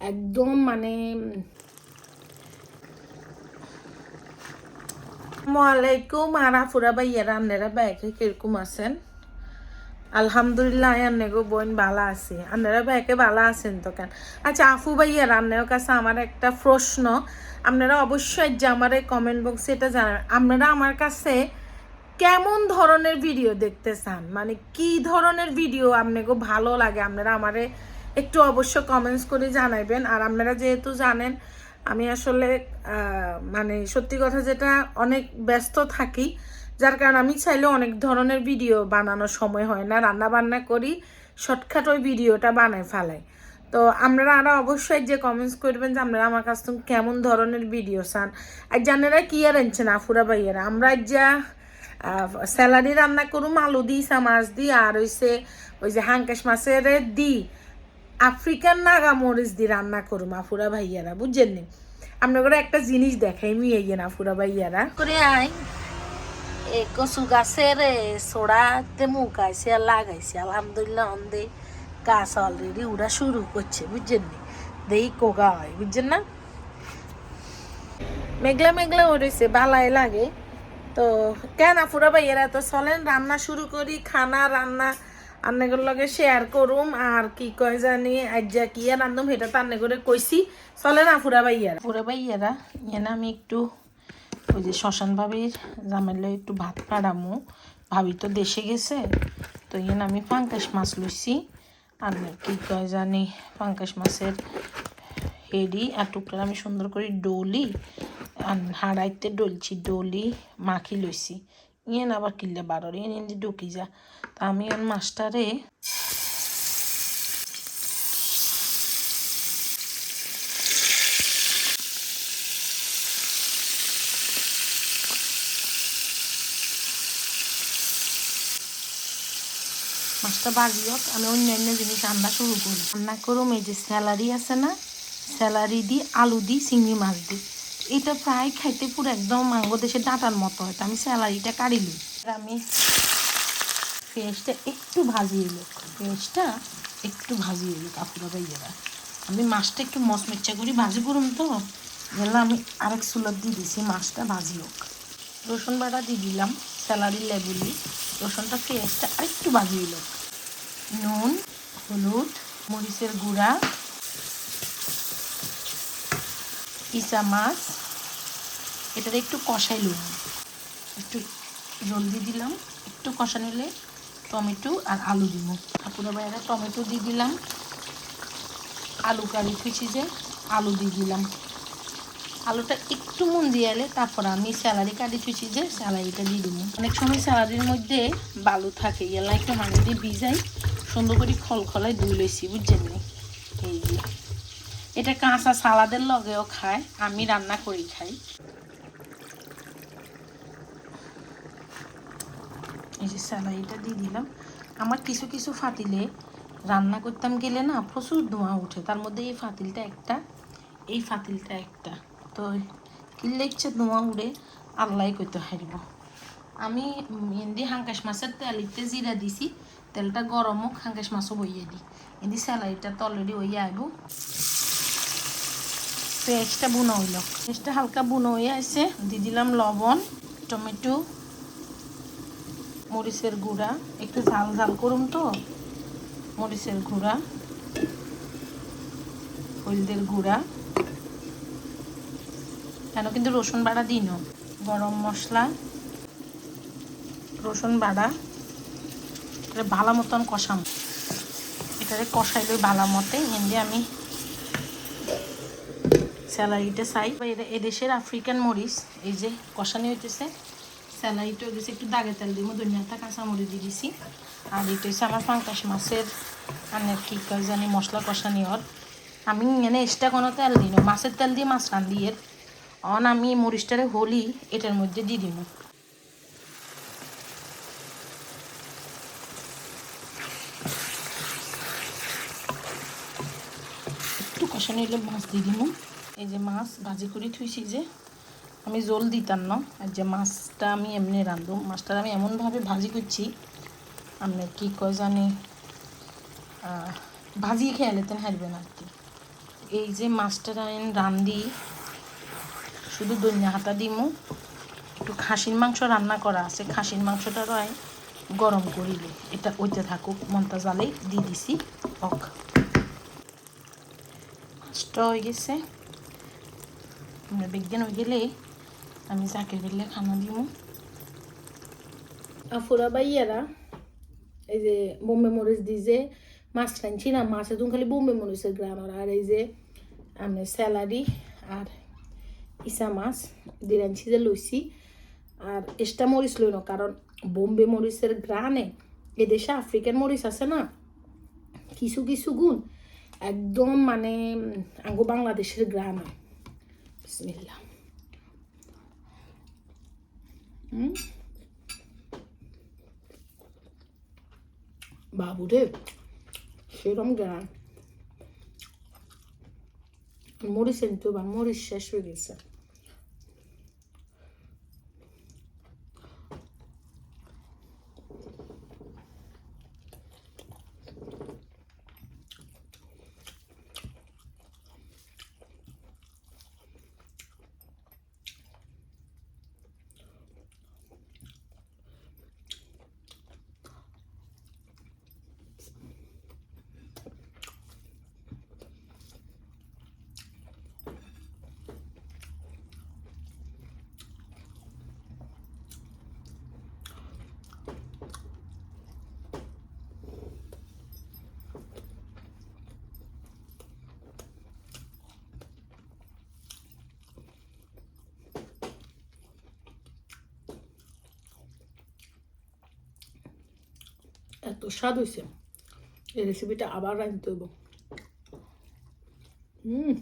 একদম মানে আসসালামাইকুম আর আফুরা ভাইয়ারা আপনারা ব্যাগে কীরকম আছেন? আলহামদুলিল্লাহ, আন্নেগো বোন ভালো আছে। আপনারা ব্যাগে ভালো আছেন তো কেন? আচ্ছা আফু ভাইয়ার আন্নের কাছে আমার একটা প্রশ্ন। আপনারা অবশ্যই যে আমার এই কমেন্ট বক্সে এটা জানাবেন। আপনারা আমার কাছে কেমন ধরনের ভিডিও দেখতে চান? মানে কি ধরনের ভিডিও আপনাকে ভালো লাগে? আপনারা আমারে একটু অবশ্য কমেন্টস করে জানাইবেন। আর আপনারা যেহেতু জানেন, আমি আসলে মানে সত্যি কথা যেটা অনেক ব্যস্ত থাকি, যার কারণে আমি চাইলে অনেক ধরনের ভিডিও বানানোর সময় হয় না। রান্না বান্না করি শর্টকাট ওই ভিডিওটা বানাই ফেলাই। তো আপনারা আরও অবশ্যই যে কমেন্টস করবেন যে আপনারা আমার কাছ থেকে কেমন ধরনের ভিডিও চান। আর জানেরা কি আর আনছেন আফুরা ভাইয়েরা? আমরা যা স্যালারি রান্না করুম, আলু দিই মাছ দিই আর হইছে ওই যে হাঙ্কাশ মাছের দিই আফ্রিকান নাগা মরিচ দিয়ে রান্না করুম আফুরা ভাইয়ারা, বুঝছেন নি? আপনার একটা জিনিস দেখাই মিয়ে গেন আফুরা ভাইয়ারা। করে আই এ কচু গাছের সোড়াতে মুখাইছে আর লাগাইছে, আলহামদুলিল্লাহ অন্দে গাছ অলরেডি উড়া শুরু করছে, বুঝছেন নি? দেই কোকা হয়, বুঝছেন না? মেঘলা মেঘলা উড়েছে বালাই লাগে। তো কেন আফুরা ভাইয়েরা তো চলেন? রান্না শুরু করি, খানা, রান্না আন্নাগুলোর লগে শেয়ার করুম, আর কি কয় জানি, আজ্জা কি আর রান্ধুম সেটা তো করে কইছি। চলেন আফুরা ভাইয়ারা? আফুরা ভাইয়ারা এনে আমি একটু ওই যে শ্মশান ভাবির জামাইলে একটু ভাত পাড়ামু। ভাবি তো দেশে গেছে, তো এনে আমি পাঙ্কাশ মাছ লইছি। আর কি কয় জানি, পাঙ্কাশ মাছের হেডি, আর টুকরা আমি সুন্দর করে ডলি, আর হাড়াইতে ডলছি, ডলি মাখি লইছি। ইয়েন আবার কিনলে বারোর ইয়েন ইন্দি ঢুকি যা। তা আমি ওর মাছটারে মাছটা বাজি হোক আমি অন্যান্য জিনিস রান্না শুরু করি। রান্না করুম এই যে স্যালারি আছে না? স্যালারি দিই আলু দিই চিংড়ি মাছ দিই এটা প্রায় খাইতে পুরো একদম মাঙ্গ দেশের ডাঁটার মতো হয় আমি স্যালারিটা কাড়ি নিই আর আমি পেঁয়াজটা একটু ভাজিয়ে এলো পেঁয়াজটা একটু ভাজিয়ে এলো কাকুরা ভাইয়েরা। আমি মাছটা একটু মচমেচ্চা করি ভাজি করুম তো। গেলে আমি আরেক সুলার দিয়ে দিছি, মাছটা ভাজি হোক। রসুন বাটা দিয়ে দিলাম স্যালারি লেবুলি। রসুনটা পেঁয়াজটা আরেকটু ভাজিয়ে এলো নুন, হলুদ, মরিচের গুঁড়া ইসা মাছ, এটাতে একটু কষাই লুন একটু জলদি দিলাম, একটু কষা নিলে টমেটো আর আলু দিব। ঠাকুরের বাইরে টমেটো দিয়ে দিলাম। আলু কারি ফিচি যে আলু দিয়ে দিলাম। আলুটা একটু মন দিয়ে এলে তারপর আমি স্যালারি কাটি ফিচি যে স্যালারিটা দিয়ে দিব। অনেক সময় স্যালারির মধ্যে বালু থাকে। এলা একটু মানে দিয়ে ভিজাই সুন্দর করে খল খলায় ধুই লইছি, বুঝছেন এই যে। এটা কাঁচা সালাদের লগেও খায়, আমি রান্না করি খাই। এই যে স্যালারিটা দিয়ে দিলাম। আমার কিছু কিছু ফাতিলে রান্না করতাম গেলে না প্রচুর ধোঁয়া উঠে তার মধ্যে এই ফাতিলটা একটা, এই ফাতিলটা একটা। তো কিনলে ইচ্ছে ধোঁয়া উড়ে আল্লাহ করতে হারিব আমি এমনি হাঙ্কাশ মাছের তেলিতে জিরা দিছি, তেলটা গরম হোক, হাঙ্কাশ মাছও বইয়ে দিই এমনি স্যালারিটা তো অলরেডি হইয়া আইব। পেঁয়াজটা বুনো হইল। পেঁয়াজটা হালকা বুনো হয়ে আছে, দিয়ে দিলাম লবণ, টমেটো, মরিচের গুঁড়া, একটু ঝাল ঝাল করুন তো, মরিচের গুঁড়া, হলদের গুঁড়া। কেন কিন্তু রসুন বাড়া দিই না। গরম মশলা, রসুন বাড়া, এটা ভালো মতন কষাম এটারে কষাইলে ভালো মতে হিন্দি আমি স্যালারিটা চাই। বা এটা এদেশের আফ্রিকান মরিচ, এই যে কষানি হইতেছে, স্যালারিটা গেছে একটু দাগে তেল দিব ধনিয়াটা কাঁচা মরিচ দিয়ে দিছি। আর এটা হচ্ছে আমার পাঙ্কাশ মাছের মানে কি কয় জানি মশলা কষানি ওর। আমি এনে এক্সট্রা কোনো তেল দিই না, মাছের তেল দিয়ে মাছ রান্ধি এর। অন আমি মরিচটারে হলি, এটার মধ্যে দিয়ে দিব একটু কষানি হলে মাছ দিয়ে দিব এই যে মাছ ভাজি করে থুইছি যে, আমি জল দিতাম না। আর যে মাছটা আমি এমনি রান্ধু, মাছটা আমি এমনভাবে ভাজি করছি, আপনি কি কয় জানি ভাজি খেয়ে লেতেন হারবেন আর কি। এই যে মাছটা আইন রান্ধি, শুধু দইনা হাতা দিমু, একটু খাসির মাংস রান্না করা আছে, খাসির মাংসটা রয় গরম করিলে, এটা ওইতে থাকুক মন্তা জালেই দিয়ে দিছি অক মাছটা হয়ে গেছে। আমরা বিজ্ঞান গেলে আমি যাকে গেলে খানা দিমু আফুরা বাইয়ারা এই যে বোম্বে মরিচ দিয়ে যে মাছ রাঁধছি না মাছে তুমি খালি বোম্বে মরিচের গ্রামার আর এই যে আমি স্যালারি আর ইসা মাছ দিয়ে রাঁধছি যে লইছি আর এক্সট্রা মরিচ লইন কারণ বোম্বে মরিচের গ্রানে এদেশে আফ্রিকান মরিচ আছে না কিছু কিছু গুণ একদম মানে আঙ্গো বাংলাদেশের গ্রামে বিসমিল্লা বাবুরে সেরম গ্রাম মরিচ এনতে বা মরিচ শেষ হয়ে গেছে এত স্বাদ হয়েছে এই রেসিপিটা আবার রাঁধতে হইব। হুম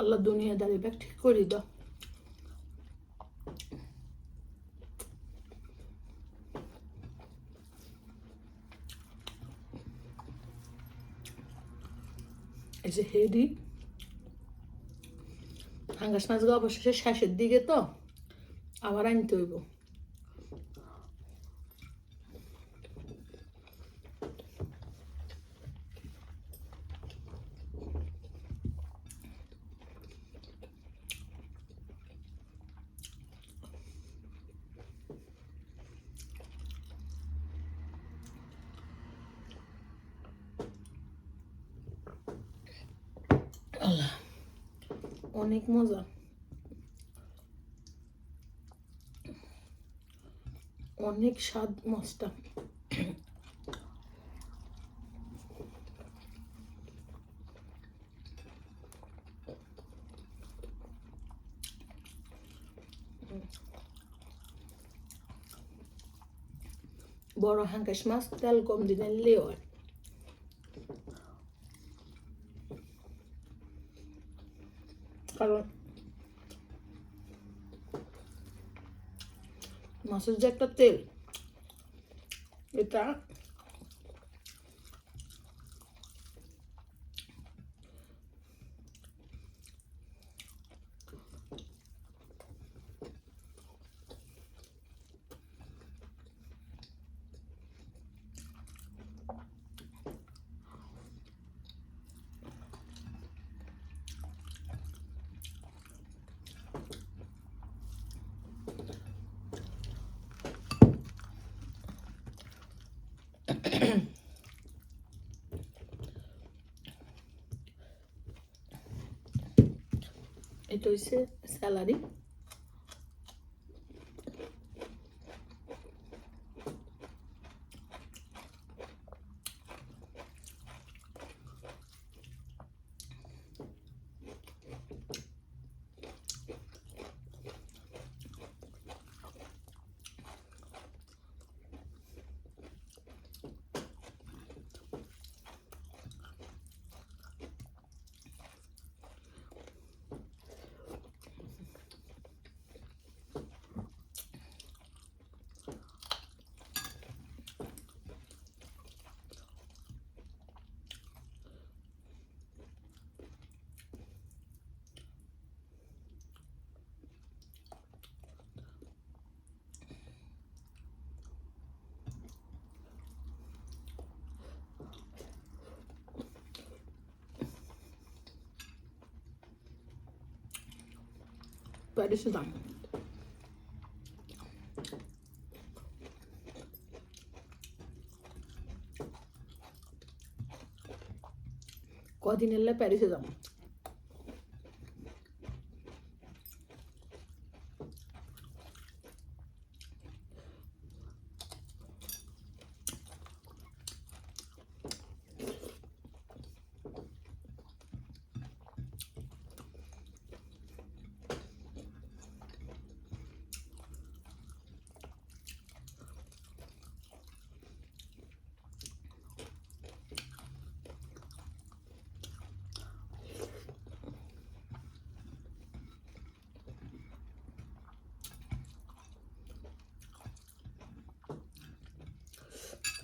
আল্লাহ দুনিয়াদারি ব্যাগ ঠিক করে দাও। এই যে হেডি। হাঙ্গাস মাছগুলো অবশেষে শেষের দিকে তো আবার আনতে হইব আল্লাহ অনেক মজা। অনেক স্বাদ মাছটা। বড় হাঙ্কাশ মাছ তেল কম দিলে নিলেও কারণ মাছের যে একটা তেল এটা এটা হচ্ছে স্যালারি പരിശുദ്ധമാണ് കൊതിനെല്ലാം പരിശുദ്ധമാണ്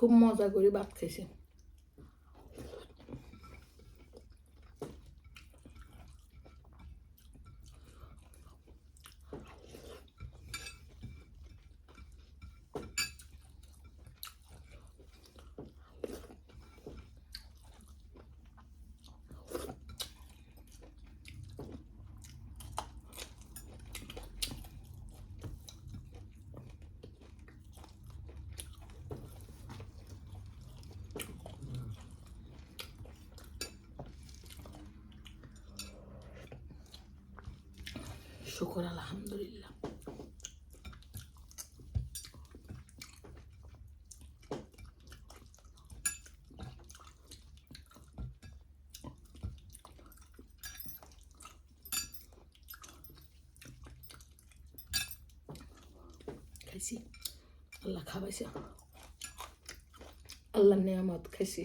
খুব মজা করে ভাত খাইছে শুকর আলহামদুলিল্লাহ। খাইছি। আল্লাহ খাওয়াইছে। আল্লাহ নিয়ামত খাইছি।